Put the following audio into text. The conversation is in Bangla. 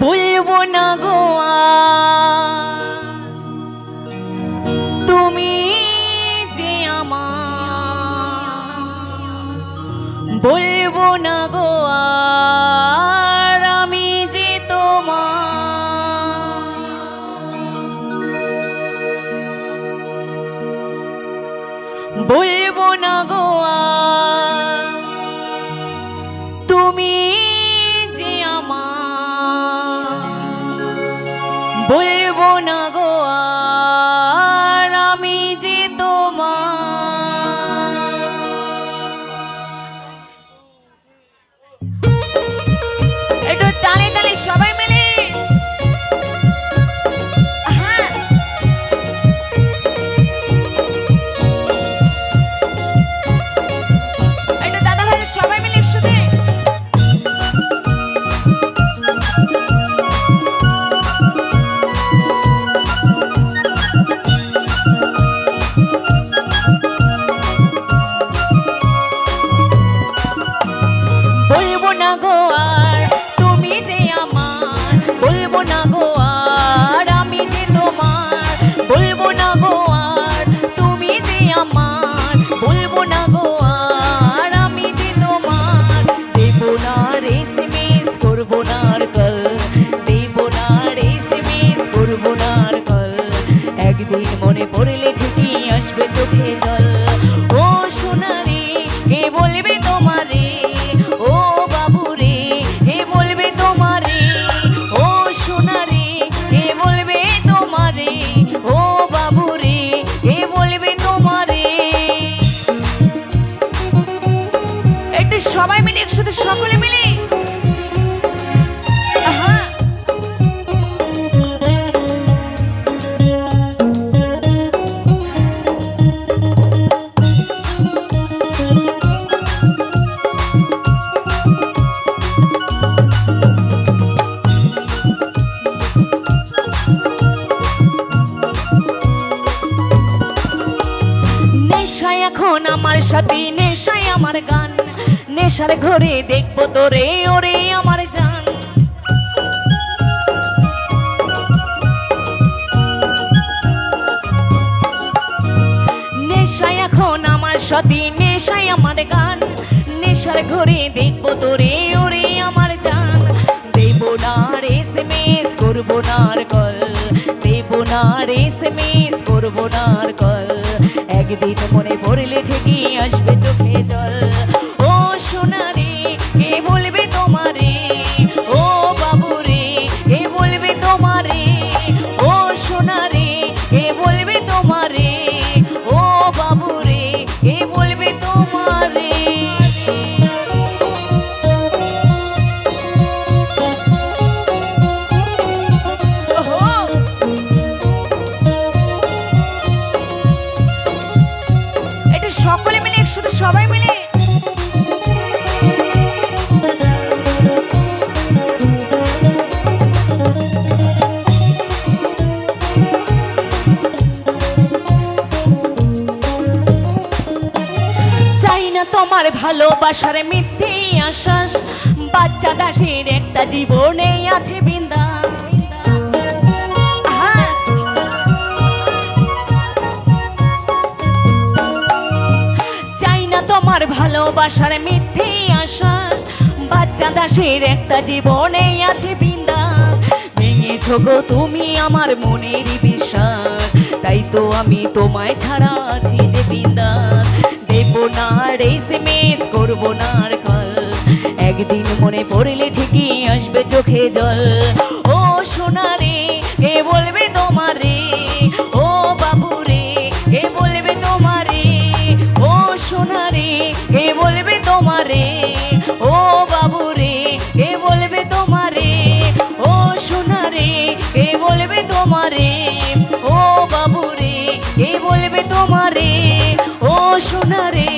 বলব না গো আর। তুমি যে আমার। বলব না গো আর আমি যে তোমার। বলব না গো বলব না গো একদিন এখন আমার সাথে নেশায় আমার গান। নেশার ঘরে দেখব তোরে, ওরে আমার জান। নেশায় এখন আমার সাথে নেশায় আমার গান। নেশার ঘরে দেখব তোরে, ওরে আমার জান। দেব না রেস মেস করব না কল। দেব না রেস মেস করব না কল। ও তোমার ভালোবাসার মিথ্যে আশ্বাস। বাচ্চা দাসের একটা জীবনে আছে বিন্দা। হ্যাঁ। চাই না তোমার ভালোবাসার মিথ্যে আশ্বাস। বাচ্চা দাসের একটা জীবনে আছে বিন্দাস ভেঙেছ গো তুমি আমার মনের বিশ্বাস। তাই তো আমি তোমায় ছাড়া আছি যে বিন্দাস দেব করব আর কল একদিন মনে পড়লে ঠিকই আসবে চোখে জল। ও সোনারে, কে বলবে ও বাবুরে, কে বলবে তোমারে? ও সোনারে, কে বলবে তোমারে? ও বাবুরে, কে বলবে তোমারে? ও সোনারে, কে বলবে তোমারে? ও বাবুরে, কে বলবে তোমারে? ও সোনারে